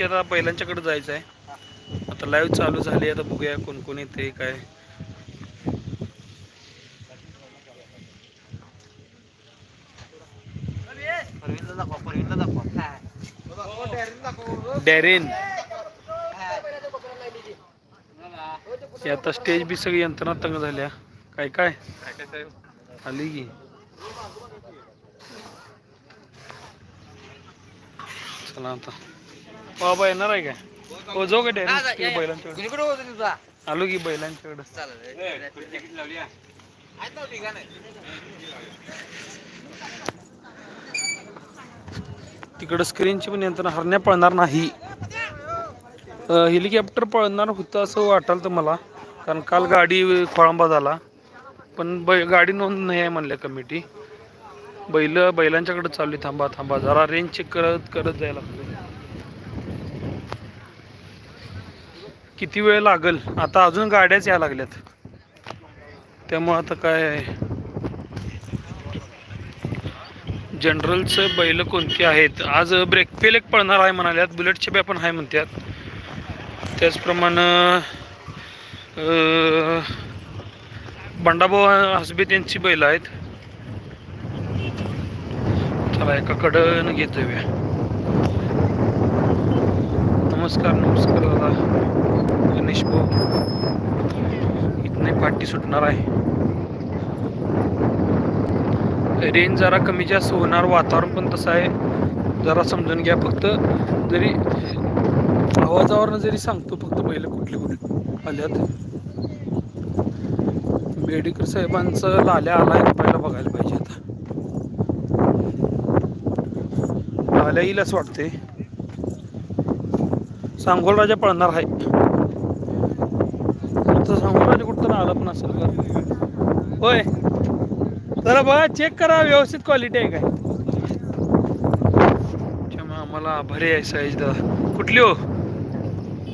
आता बैलांच्याकडे जायचं आहे. आता लाईव्ह चालू झाली आता बघूया कोण कोण येते काय. डॅरेन. आता स्टेज बी सगळी यंत्रणा तंग झाल्या. काय काय? आली की. चला आता. बाबा येणार आहे काय? हो जाऊ का डॅरेन बैलांच्याकडे. कुणीकडे होता तुझा आलो की बैलांच्याकडे. तिकडं स्क्रीनची पण यंत्रणा हरण्या पळणार नाही. हेलिकॉप्टर पळणार होतं असं वाटाल तर मला. कारण काल गाडी खोळंबा झाला. पण बै गाडी नोंद नाही आहे म्हणल्या कमिटी बैल बैलांच्याकडे चालली थांबा थांबा. जरा रेंज चेक करत करत जायला लागतं किती वेळ लागल? आता अजून गाड्याच या लागल्यात. त्यामुळं आता काय? जनरलचं बैल कोणती आहेत? आज ब्रेक फेल एक पळणार आहे म्हणाल्यात. बुलेटचे बी पण आहे म्हणतात त्याचप्रमाणे बंडाभाऊ हसबे त्यांची बैल आहेत. चला एकाकडं घेतो नमस्कार नमस्कार दादा. गणेश भाऊ इथनं पाठी सुटणार आहे. रेंज जरा कमी जास्त होणार वातावरण पण तसं आहे. जरा समजून घ्या फक्त. जरी आवाजावरनं जरी सांगतो फक्त पहिलं कुठले कुठले आल्यात. बेडेकर साहेबांचं लाल्या आलाय आहे पहिला बघायला पाहिजे आता. लाल्या येईल असं वाटते सांगोल राजा पळणार आहे आता सांगोल राजा कुठं आला पण असेल का? होय. जरा बघा चेक करा व्यवस्थित क्वालिटी आहे काय. क्षमा मला आभारी आहे साईज दादा. कुठली हो?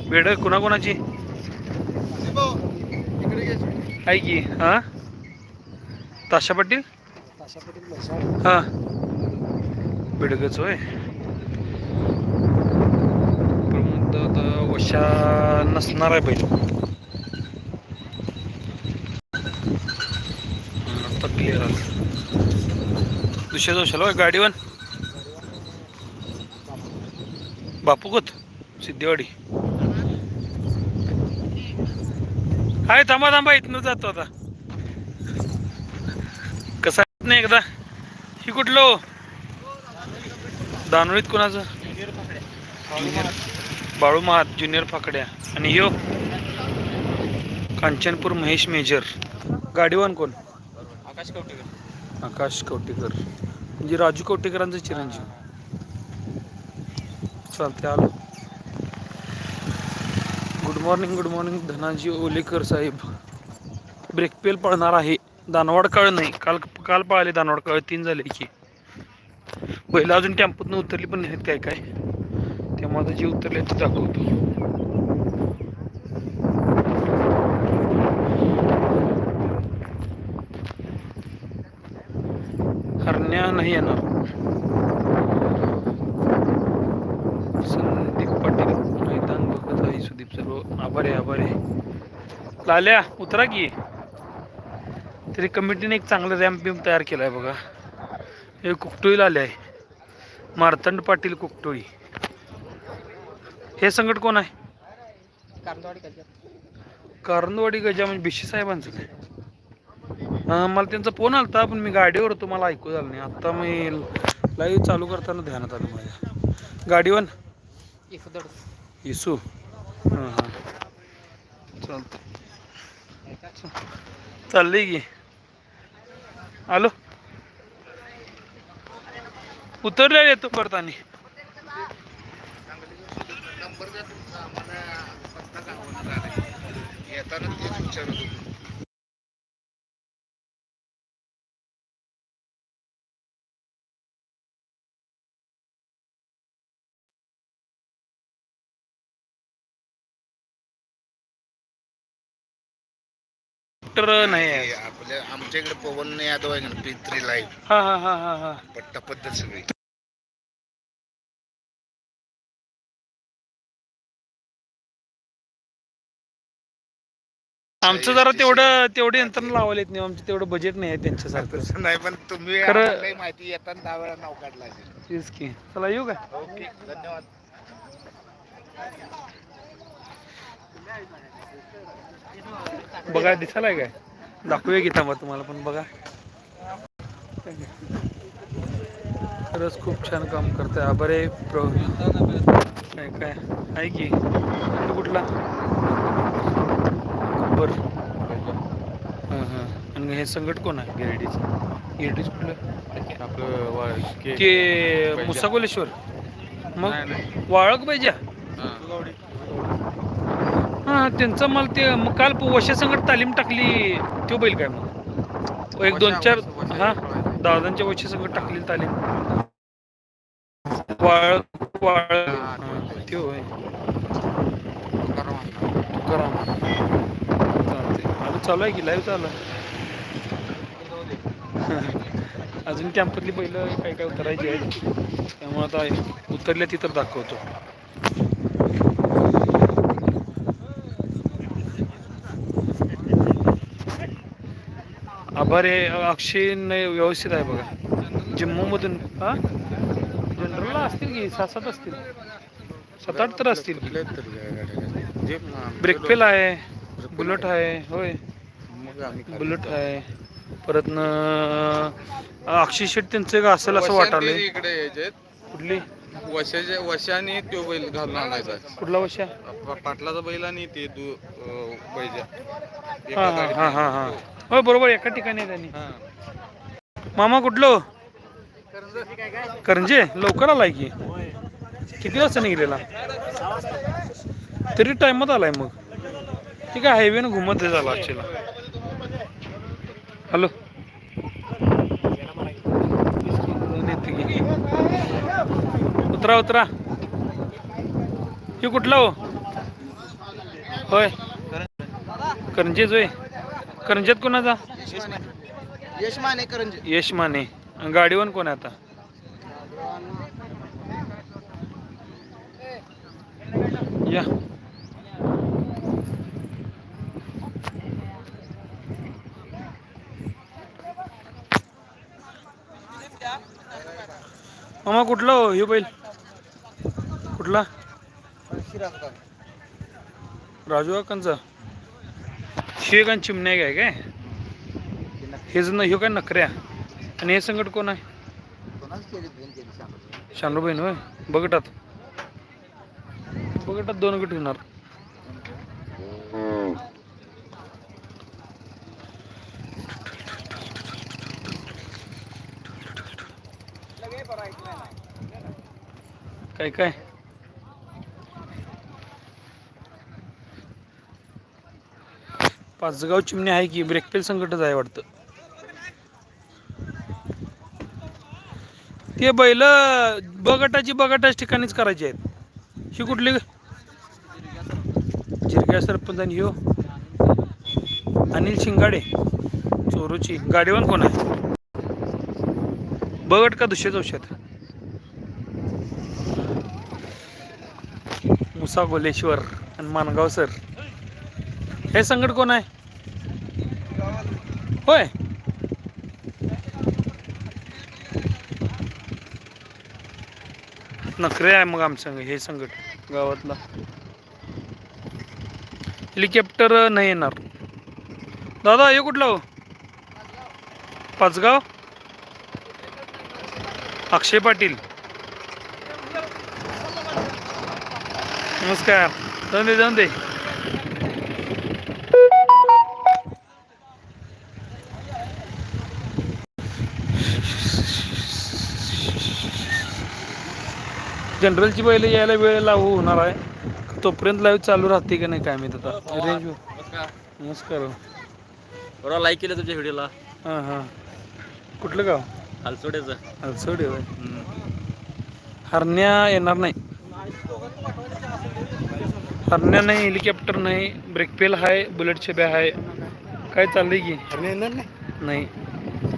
बेड कुणाकोणाची? आहे की? हा? ताशा पाटील? हा. बेडगच होय. प्रमोद दादा वशा नसणार आहे बैल आता क्लिअर आलं दुसऱ्या जोशाला होय गाडीवर. बापूकोत सिद्धेवाडी. हाय थांबा थांबा इथनं जातो आता. कसा येत नाही एकदा? ही कुठलं? दानोळीत कोणाचं? बाळू महात ज्युनियर फाकड्या. आणि यो कांचनपूर महेश मेजर. गाडीवान कोण? आकाश कवटेकर. आकाश कवटेकर. म्हणजे राजू कवटेकरांचं चिरंजीव. चालते आलो. Good morning good morning Dhanaji Olekar साहेब. ब्रेक पेल पळणार आहे. दानवाड काळ नाही. काल काल पळाले दानवाड काळ. तीन झाले की. पहिला अजून टेम्पोतनं उतरली पण नाहीत काय काय. तेव्हा आता जे उतरले ते दाखवतो हरण्या नाही येणार. संदीप पाटील मैदान बघत आहे सुदीप सर्व. आभार आहे आभार आहे. लाल्या उतरा की. तरी कमिटीने एक चांगलं रॅम्प बिम्प तयार केलं आहे बघा. हे कुकटोळीला आले आहे. मार्तंड पाटील कुकटोळी हे संकट कोण आहे? कारंदवाडी गजा म्हणजे बिशी साहेबांचं काय? मला त्यांचा फोन आलता पण मी गाडीवर होतो मला ऐकू झालं नाही. आता मी लाईव्ह चालू करताना ध्यानात आलं माझ्या. गाडीवर इसू. हां हां. चालतं चाललंय की. आलो. उतरल्या येतो परत आणि. येताना तेच विचारत होतो. डॉक्टर नाही आहे. आपल्या आमच्या इकडे पवन यादव आहे ना पित्री लाईव्ह हा हा हा हा हा. पट्टा पद्धत सगळी. आमचं जरा तेवढं तेवढी यंत्रणा लावायला येत नाही आमचं. तेवढं बजेट नाही आहे त्यांच्यासारखं. सारखं नाही पण तुम्ही खरं- माहिती येताना दहा वेळा नाव काढला तेच की. चला येऊ का? ओके धन्यवाद. बघा दिसायलाय काय? दाखवूया की थांबा तुम्हाला पण बघा. खरंच खूप छान काम करताय. आभार आहे प्र काय काय? आहे की? कुठला? बर. हां हां. आणि हे संकट कोण आहे? गिरडीचं. गिरडीच कुठलं? आपलं ते मुसाकोलेश्वर मग? वाळक पाहिजे हा त्यांचं मला ते मग काल वशा संकट तालीम टाकली तो बैल काय मग? एक दोन चार हा दादांच्या वशा संकट टाकली तालीम. वाळ वाळ होय. आता चालू आहे की लाईव्ह चालू आहे? अजून कॅम्पातली पहिलं काय काय उतरायची आहे त्यामुळे आता उतरल्या ती तर दाखवतो. आभार अक्षय नाही व्यवस्थित आहे बघा. जम्मूमधून हा? जनरलला असतील की सात सात असतील? सात आठ तर असतील. कुठल्या तरी गाड्या. जे ब्रेक फेल आहे. बुलेट आहे. होय. बुलेट आहे. परत न अक्षय शेट त्यांचं एक असेल असं वाटायलंय इकडे यायचे कुठली? वशाचे वशाने तो बैल घालून आणायचा. कुठला वशा? पाटलाचा बैल आणि ते दु बैजा हा हा. हा हा. होय हो बरोबर एका ठिकाणी आहे त्यांनी. मामा कुठलं? करंजे? लवकर आलाय की. किती वाजता निघलेला? तरी टाइमात आलाय मग. ठीक आहे हायवे घुमत झाला ऍक्च्युअली हॅलो. उतरा उतरा. हे कुठला हो? होय. करंजेच होय. करंजेत कोणाचा यश माने करंजे यश माने गाडीवर कोण आता? या. मामा कुठला हो? हे बैल. कुठला? राजू काकांचा. शेक काय चिमण्या काय काय? हे जण ह्यो काय नखऱ्या? आणि हे संकट कोण आहे? शानूबाईन होय? बघटात बघटात दोन गट होणार काय काय? पाचगाव चिमणी आहे की ब्रेकपेल संकटच आहे वाटतं. ते बैल बगटाची बगटाच ठिकाणीच करायची आहेत. ही कुठली जिरग्या सरपंच आणि हो अनिल शिंगाडे. चोरूची. गाडीवान कोण आहे? बगट का दुसऱ्या चौशात मुसा गोलेश्वर आणि मानगाव सर. हे संकट कोण आहे? होय. नखरे आहे मग आमचं हे संकट गावातला. हेलिकॉप्टर नाही येणार. दादा हे कुठला हो? पाचगाव? अक्षय पाटील. नमस्कार. जाऊन दे जाऊन दे. जनरलची बैल यायला वेळ लागू होणार आहे. तोपर्यंत लाईव्ह चालू राहते का नाही काय मी आता. रेंज नमस्कार. बरोबर लाईक केलं तुमच्या व्हिडिओला हां हां. कुठलं गाव? हालचोड्याचं अलसोडे होय. हरण्या येणार नाही. हरण्या नाही हेलिकॉप्टर नाही ब्रेक पेल आहे बुलेट छब्या आहे काय चाललंय की? येणार नाही? नाही.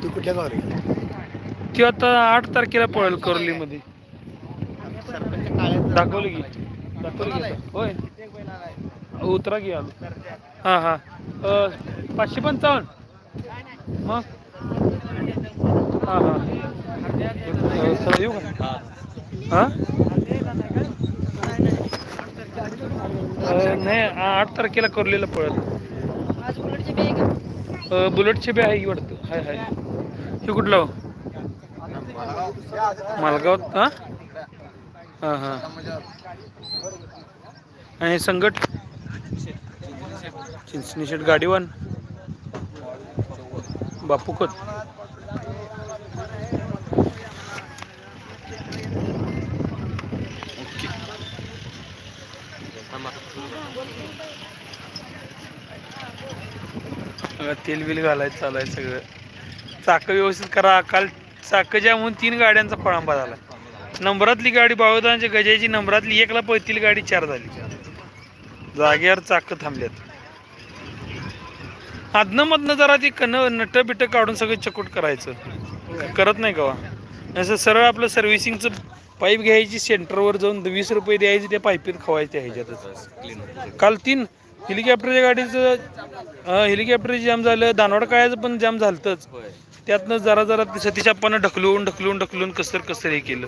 तू कुठल्या गावाला ती आता आठ तारखेला पळेल करलीमध्ये. दाखवलं की. दाखवलं की होय. उतरा की आलो हां हां. पाचशे पंचावन्न. मग? हां हां. येऊ का? हां? नाही आठ तारखेला करलेलं पळत. बुलेटची बुलेटचे बी आहे की वाटतं? हाय हाय. हे कुठलं हो? मालगाव हां? हां हां. आणि संकट? चिंचणी शेट गाडीवान. बापू खोत. तेल बिल घालायचं चालू आहे सगळं. चाकं व्यवस्थित करा. काल चाकं ज्या म्हणून तीन गाड्यांचा फळांबा झाला. नंबरातली गाडी बावदांच्या गजाची नंबरातली एकला पैतील गाडी चार झाली. जागेवर चाक थांबल्यात. आदनं मधनं जरा ती कन नट बिट काढून सगळं चकूट करायचं. करत नाही का असं सरळ आपलं सर्व्हिसिंगचं पाईप घ्यायची सेंटरवर जाऊन वीस रुपये द्यायचे त्या पाईपीत खवायचे ह्याच्यातच काल तीन हेलिकॉप्टरच्या गाडीचं अं, हेलिकॉप्टर जाम झालं दानवाड काळ्याचं पण जाम झालतंच. त्यातनं जरा जरा ते सतीश ढकलून ढकलून ढकलून कसर कसर हे केलं.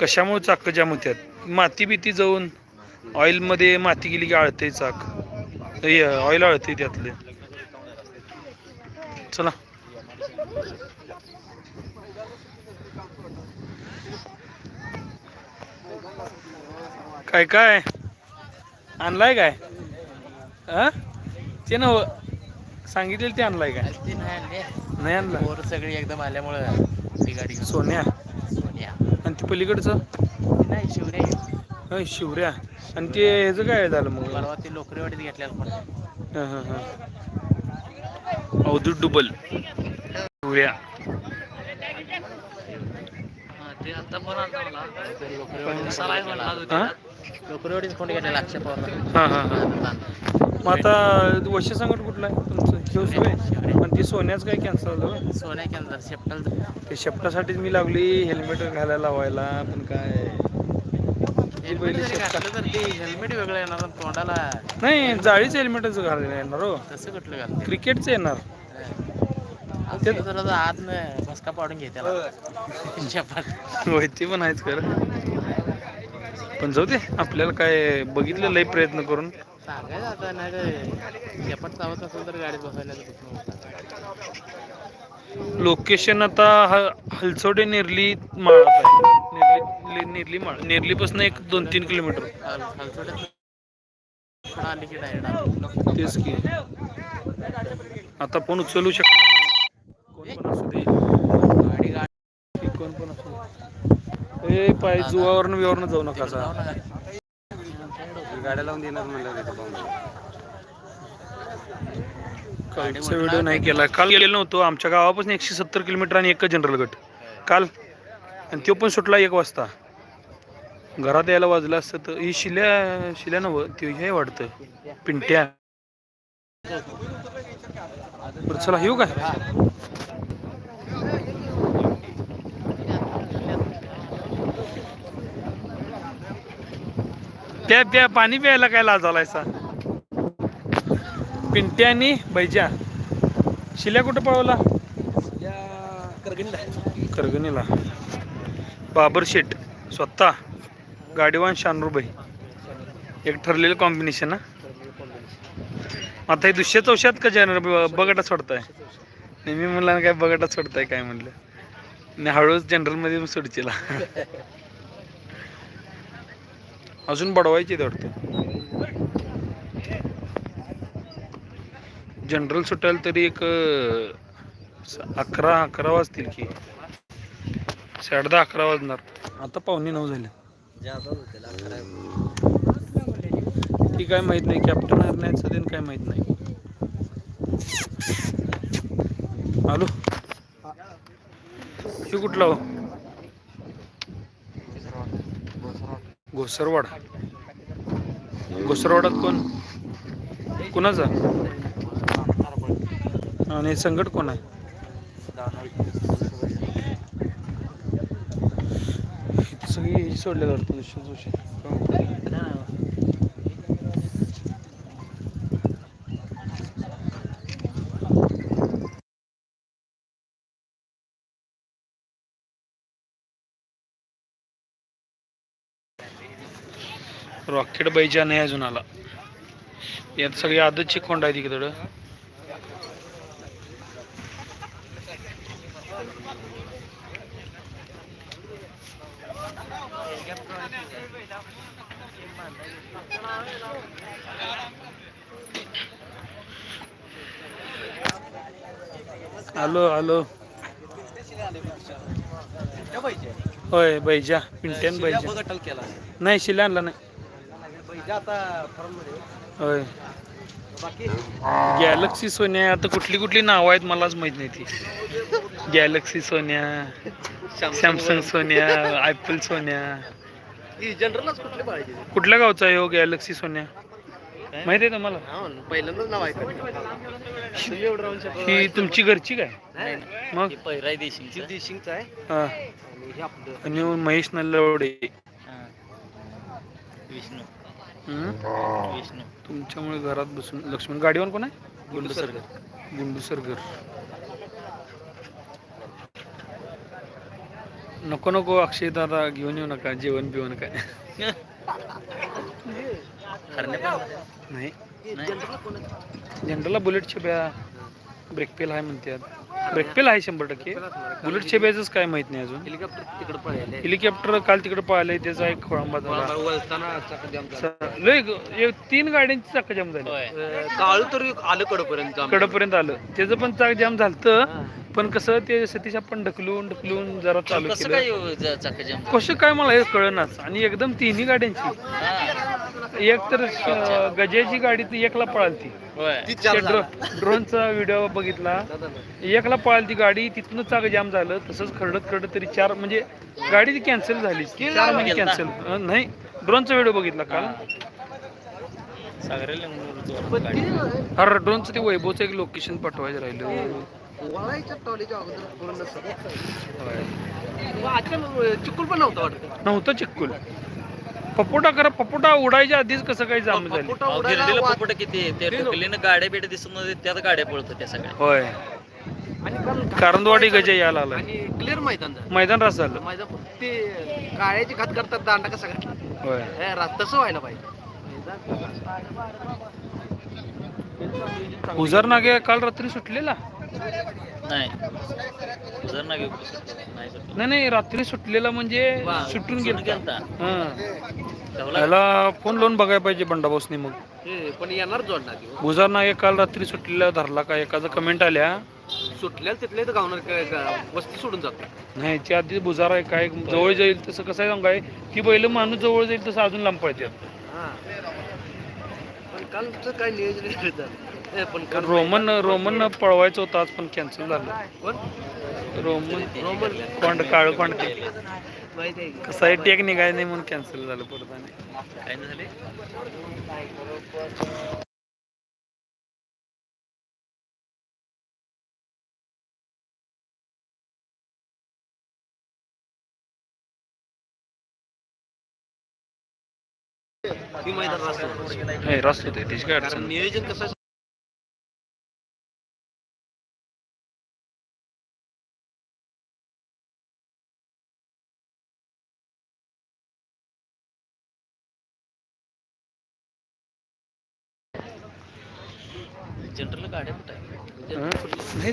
कशामुळे चाक जाम होत्यात माती बिती जाऊन ऑइलमध्ये माती गेली की आळते चाक. ऑइल आळते त्यातले. चला. काय काय? आणलाय काय? ते नव सांगितलेलं ते आणलाय काय? नाही आणली. सगळी एकदम आल्यामुळं सोन्या? ते पलीकडचं? नाही शिवरे होय शिवऱ्या आणि ते ह्याचं काय झालं मग? परवा ती लोकरीवाडीत घेतल्याला पण हां हां हां. अवधूत डुबल. शिवऱ्या ते आता हां? लोकरीवाडीत फोन घेतलेला अक्षय पवारला हां हां हां. मग आता वर्ष सांगत कुठलं आहे? तुमचं? घेऊ शिवाय पण ती सोन्याच काय कॅन्सल झालं होय? सोन्या कॅन्सर शेप्टल ते शेपटासाठीच मी लागली हेल्मेट घालायला लावायला पण काय? ती पहिली शेपटा घातलं तर ते हेल्मेट वेगळं येणार आणि तोंडाला नाही जाळीच हेल्मेटच घालायला येणार हो. तसं कुठलं घालते क्रिकेटचं येणार. ते जरा आत बसका पाडून घे त्याला. शेपट होय ते पण आहेच खरं. पण जाऊ दे आपल्याला काय बघितलं लय प्रयत्न करून. आता नाही चावत असेल तर गाडीत लोकेशन आता हलसोडे नेरली माळा नेरली नेरली माळ. नेरलीपासून एक दोन तीन किलोमीटर. तेच की. आता फोन उचलू शकणार नाही. कोण पण असू दे. गाडी कोण पण असू ए पाय जुवावरनं बिवावरनं जाऊ नका असा. गाड्या लावून देणार म्हणलं कालचा व्हिडिओ नाही केला. काल गेलेलो नव्हतो. आमच्या गावापासून एकशे सत्तर किलोमीटर आणि एकच जनरल गट. काल. आणि तो पण सुटला एक वाजता. घरात यायला वाजलं असतं तर ही शिल्या शिल्या नव ते हे वाटतं पिंट्या. चला येऊ काय प्या प्या पाणी प्यायला काय लाज आलायसा? पिंट्या आणि बैजा. शिल्या कुठं पळवला? करगणीला. बाबर शेट स्वतः. गाडीवान शानूरबाई. एक ठरलेलं कॉम्बिनेशन ना? आता हे दुसऱ्या चौशात का जनर बगटा सोडताय. नाही मी म्हणलं ना काय बगटा सोडताय काय म्हणलं? नाही हळूच जनरलमध्ये सोडचीला अजून बडवायची ते वाटतं जनरल सुटायला तरी एक स- अकरा अकरा वाजतील की. साडे दहा अकरा वाजणार. आता पावणे नऊ झाले. ती काय माहीत नाही. कॅप्टन हरण्याचं दिन काय माहीत नाही. हॅलो हे कुठला हो? घोसरवाडा. घोसरवाडात कोण? कुणाचा? आणि संकट कोण आहे? सगळी सोडलेलं जोशी. रॉकेट बैजा नाही अजून आला. यात सगळी आदतची कोंड आहे तिकडं. आलो आलो. होय बैजा पिंट्यान बैजा केला नाही शिला आणला नाही. होय. बाकी? गॅलक्सी सोन्या आता कुठली कुठली नावं आहेत मलाच माहीत नाही ती. गॅलक्सी सोन्या सॅमसंग सोन्या ॲपल सोन्या. जनरलच कुठले पाहिजे? कुठल्या गावचा आहे हो गॅलक्सी सोन्या? माहिती आहे तुम्हाला? पहिल्यांदाच नाव ऐकलं. ही तुमची घरची काय? मग? पहिराय देशिंग देशिंगचा आहे. हा. आणि हे आपलं आणि महेश नल्लवडे. विष्णू? विष्णू तुमच्यामुळे घरात बसून लक्ष्मण गाडीवर कोण आहे? गुंडू सरगर. गुंडू सरगर नको नको अक्षय दादा घेऊन येऊ नका. जेवण बिवण काय. नाही. जनरलला बुलेट छेब्या ब्रेक पेल आहे म्हणतात. ब्रेक पेल आहे शंभर टक्के. बुलेट छेब्याच काय माहीत नाही अजून. हेलिकॉप्टर काल तिकडे पाहिलंय त्याचा एक खोळंबा झाला. झाला. लय तीन गाड्यांची चाक जाम झाली. काळू तरी आलं कडपर्यंत. कडपर्यंत आलं. त्याचं पण चाक जाम झालतं पण कसं ते सतीश आपण ढकलून ढकलून जरा चालू कसं केलं. कसं काय मला हे कळनाच. आणि एकदम तिन्ही गाड्यांची. एक तर श- गजाची गाडी ती एकला पळालती. होय. ड्रोनचा व्हिडिओ बघितला. एकला पळालती गाडी तिथनं चाक जाम झालं. तसंच खरडत खरडत तरी चार म्हणजे गाडी ती कॅन्सल झाली. चार म्हणजे? कॅन्सल नाही. ड्रोनचा व्हिडिओ बघितला काल. सागरेला अरे ड्रोनचं ते वैभवचं एक लोकेशन पाठवायचं राहिलं. वळायच्या टॉलीच्या अगोदर पूर्ण सगळं. चिकुल पण नव्हतं वाटतं. नव्हतं चिक्कुल. पपोटा करा पपोटा उडायच्या आधीच कसं काही जाम झाली? पपोटा उडायला पोपट किती ते ढकलीनं गाड्या बिड्या दिसून त्यात गाड्या पळत त्या सगळ्या. होय. आणि काल कारंदवाडी गजा यायला आलाय आणि क्लिअर मैदान झालं. मैदान रास झालं. मैदान ते काळ्याची घात करतात दांडा कसा घातला होय. हे रा- तसं व्हायला पाहिजे. हुजर नागे काल रात्री सुटलेला? नाही. जर नाही नाही नाही रात्री सुटलेला म्हणजे सुटून गेला याला फोन लावून बघायला पाहिजे बंडाबोसने मग. पण येणार जोडणार की. गुजार नागे काल रात्री सुटलेला धरला का? एखादा कमेंट आल्या. सुटल्याला तिथले तर गावणार काय- काय वस्ती सोडून जातो? नाही त्या आधी बुजार आहे काय जवळ जाईल तसं कसं आहे सांगू काय? ती बैल माणूस जवळ जाईल तसं अजून लांब पळतात पण कालचं काय नियोजन आहे हे पण काल रोमन रोमन पळवायचं होतं आज पण कॅन्सल झालं. कोण? Roman Roman. कोंड काळ कोंड आहे कसं आहे टेक निघाय नाही म्हणून कॅन्सल झालं परत आणि काय नाही झाले? रास्ता होते त्याची काय अडचण नाही. नियोजन कसं आहे? जनरल गाड्या कुठं आहे हं?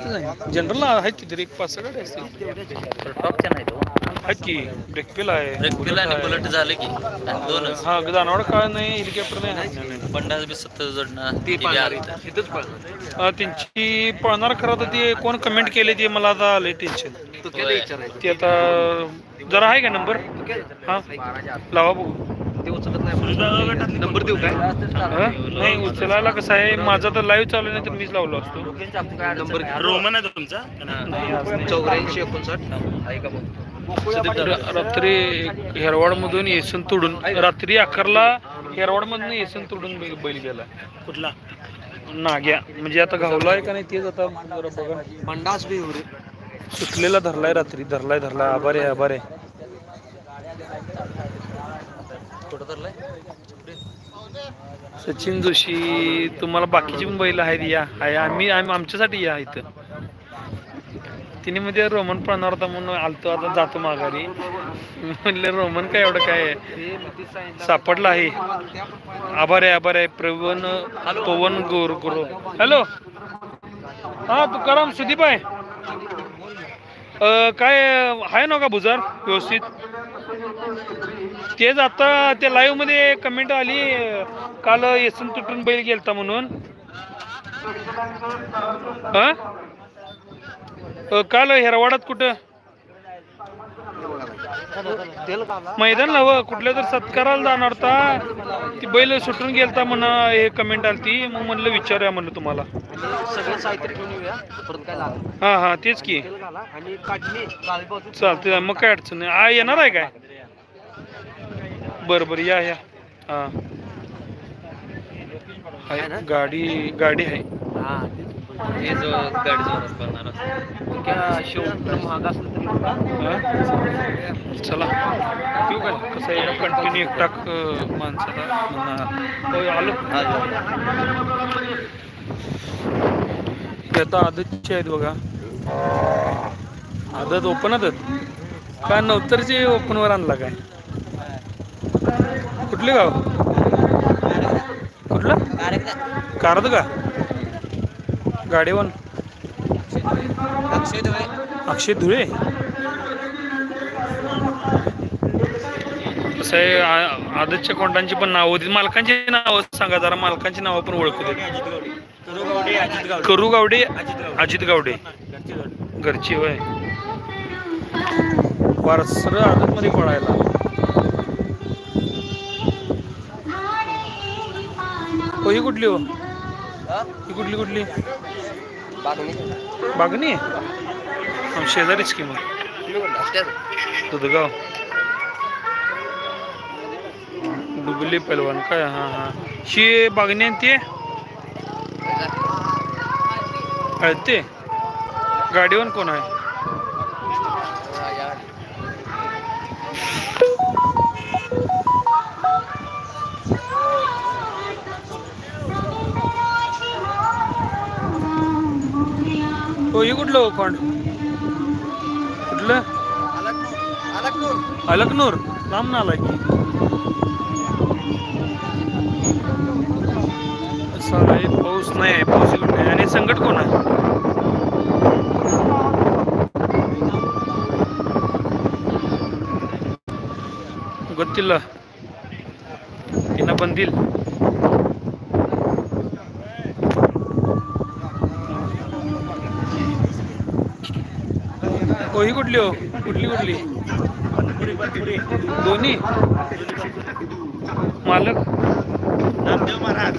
जनरल आहेत तिथे एक पाच सहा गाड्या असतील. टॉपच्या नाही तो आहेत की ब्रेक पेल आहे ब्रेक बुलेट आहे. बुलेट झालं की आणि दोनच. हा दानवाड काळ नाही हेलिकॉप्टर नाही. पन्नास बी सत्तर जोडणं ती इथंच पळणार त्यांची पळणार खरं तर ते कोण कमेंट केले ते मला आता आलंय टेन्शन तू काय विचारायचं. ते आता जरा आहे का नंबर हा? लावा बघू. ते उचलत नाही. नंबर देऊ काय? नाही उचलायला कसं आहे? माझा तर लाईव्ह चालू नाही तर मीच लावलो असतो. नंबर रोमन आहे तुमचा? चौऱ्याऐंशी एकोणसाठ. आहे का बघ र- रात्री हेरवाड मधून येसन तोडून रात्री अकरला हेरवाड मधून येसन तोडून बैल बैल गेला. कुठला? नाग्या. म्हणजे आता घावला आहे का नाही तेच आता बघा. मंडास बी हो सुटलेला धरलाय रात्री धरलाय धरलाय. आभार आहे आभार आहे कुठं धरलाय सचिन जोशी तुम्हाला बाकीची पण बैल आहेत या. आहे आम्ही आमच्यासाठी या इथं. तिन्हीमध्ये रोमन पळणार होता म्हणून आलतो आता जातो माघारी. म्हणले म्हणलं रोमन काय एवढं काय आहे? सापडला आहे. आभार आहे आभार आहे प्रवन पवन गोर गुरु हॅलो हा तुकाराम सुदीप आहे. काय आहे ना का बुजार व्यवस्थित? तेच आता त्या लाईव्हमध्ये कमेंट आली काल येसून तुटून बैल गेलता म्हणून. काल हेरवाडात कुठं? मैदान हवं कुठल्या तर सत्काराला जाणार होता ती बैल सुटून गेलता म्हणा हे कमेंट आली ती मग म्हणलं विचारूया म्हणलं तुम्हाला. सगळं साहित्य घेऊन येऊया. परत काय लागलं हा हा तेच की. तेल घाला आणि काढणी काळी बाजू चालते मग काय अडचण नाही. आ येणार आहे काय? बरं बरं या या. हा. आहे, गाडी गाडी आहे. हा हे जो गाडी जोरात पळणार त्या शेवट महाग असलं तरी? चला. येऊ काय कसं आहे? कंटिन्यू एकटाक अं, माणसाला. आलो. आता आदतचे आहेत बघा. आदत ओपनच का नवतरचे ओपनवर आणला काय? कुठले गाव? कुठलं? कारद का? गाडीवन अक्षय धुळे. आहे आ- आदतच्या कोंडांची पण नावं होती. मालकांची नावं सांगा जरा मालकांची नावं पण ओळखू दे. करू गावडे अजित गावडे. घरची होय. वारसर आदत मध्ये पळायला ही कुठली हो? ही कुठली कुठली? बागणी हा, शेजारीच की मग. दुधगाव. डुबली पैलवान काय? हा हा. शी बागणी आणि ते? ते गाडीवर कोण आहे? हो हे कुठलं हो कोण कुठलं अलकनूर लांब ना आलाय की असं आहे पाऊस नाही आहे पाऊस इकडे नाही आणि संकट कोण आहे ಗೊತ್ತಿಲ್ಲ ಇನ್ನ ಬಂದಿಲ್ಲ हो कुठली हो? कुठली कुठली? दोन्ही? मालक? नामदेव महाराज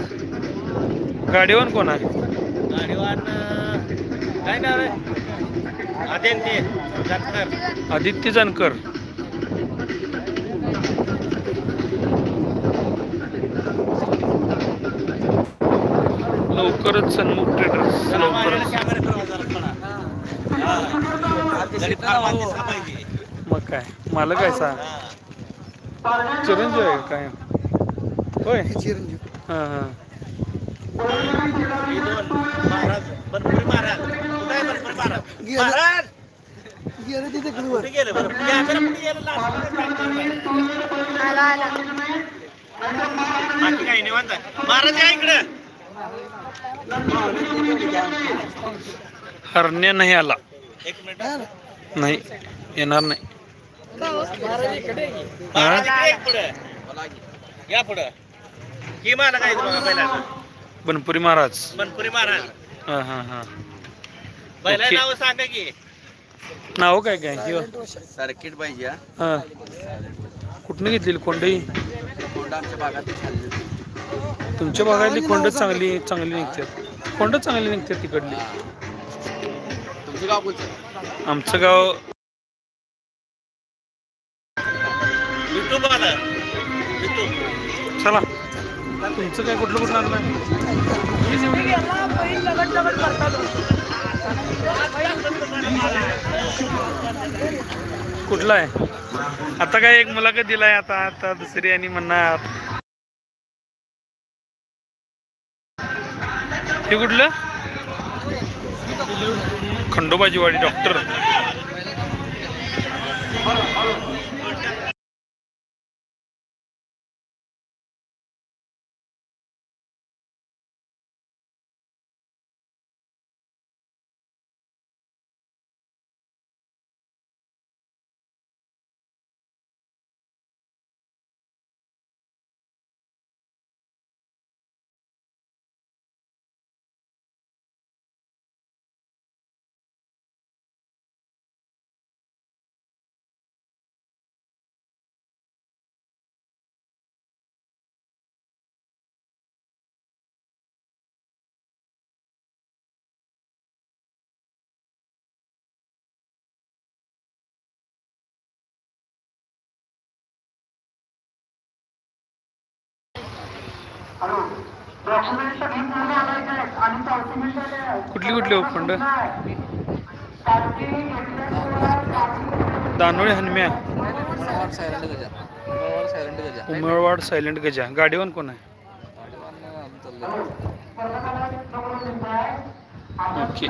गाडीवर कोण आहे? गाडीवान काय नाव आहे? आदित्य जानकर. आदित्य जानकर. लवकरच सन्मुख ट्रेडर्स लवकरच. मग काय? मालक आहे सा चिरंजीव आहे काय? होय. हां हां महाराज गेले. बाकी काही निवांत या इकडे. हरण्या नाही आला. नाही येणार नाही. या पुढे. या पुढे. ही मला काय बघा पहिला बनपुरी महाराज. बनपुरी महाराज. हां हां हां. पहिला. नाव सांगा की. नाव काय काय? ह्यो? सर्किट पाहिजे हां. कुठनं घेतलेली कोंडही आमच्या भागात तुमच्या भागातली कोंड चांगली चांगली निघतात. कोंड चांगली निघतात तिकडली. आमचं गाव चला. तुमचं काय कुठलं कुठलं आणलं कुठला आहे? आता काय एक मुलाखत दिलाय आता आता दुसरी आणि म्हणणार. हे कुठलं? खंडोबाजीवाडी डॉक्टर. कुठली कुठली उपखंड Danoli Hanmya. Silent Gaja silent Gaja. Umarwad silent Gaja गाडीवान कोण आहे ओके.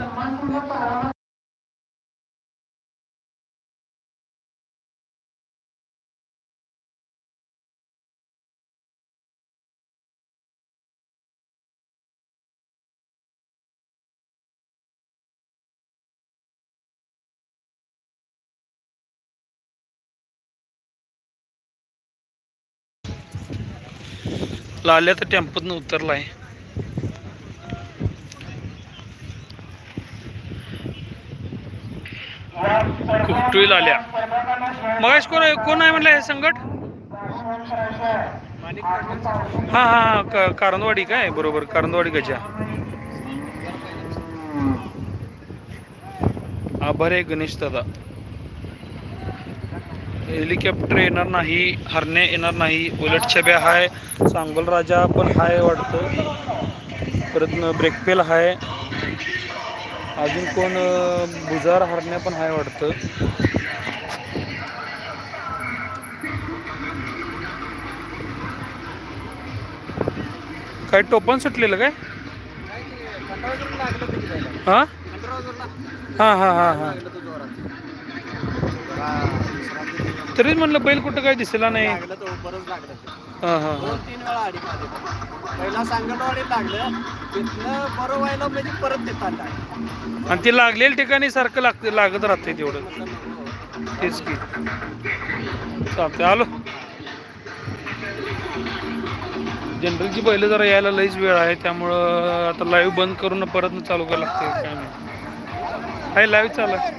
लाल्या तर टेम्पोतनं उतरलाय. कुकटुळी लाल्या. मगाश कोण आहे कोण आहे म्हटलं हे संकट? हा हा हा कारंदवाडी काय? बरोबर कारंदवाडी गजा. आभार आहे गणेश दादा. हेलिकॉप्टर येणार नाही हरणे येणार नाही उलट छब्या हाय सांगोल राजा पण हाय वाटतं. परत ब्रेकपेल आहे हाय. अजून कोण बुजार भुजार हरण्या पण हाय वाटतं. काय टोपण सुटलेलं काय? हां? हां हां हां हां. तरीच म्हणलं बैल कुठं काय दिसला नाही. लागलं तो बरंच लागलं ते. हा हा हा. दोन तीन वेळा आडी मारली. पहिला सांगणवाडी लागलं तिथनं बरं व्हायला म्हणजे परत ते लागलं आणि ते लागलेल्या ठिकाणी सारखं लागते लागत राहते तेवढं. तेच की. चालतंय आलो. जनरलची बैल जरा यायला लईच वेळ आहे त्यामुळं आता लाईव्ह बंद करून परत चालू करायला लागते काय नाही लाईव्ह चालू आहे.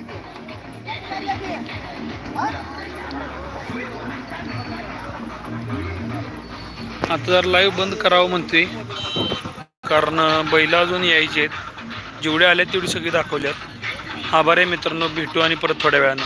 आता जर लाईव्ह बंद करावं म्हणते कारण बैल अजून यायचे आहेत जेवढे आले तेवढी सगळी दाखवल्यात. आभार आहे मित्रांनो भेटू आणि परत थोड्या वेळानं.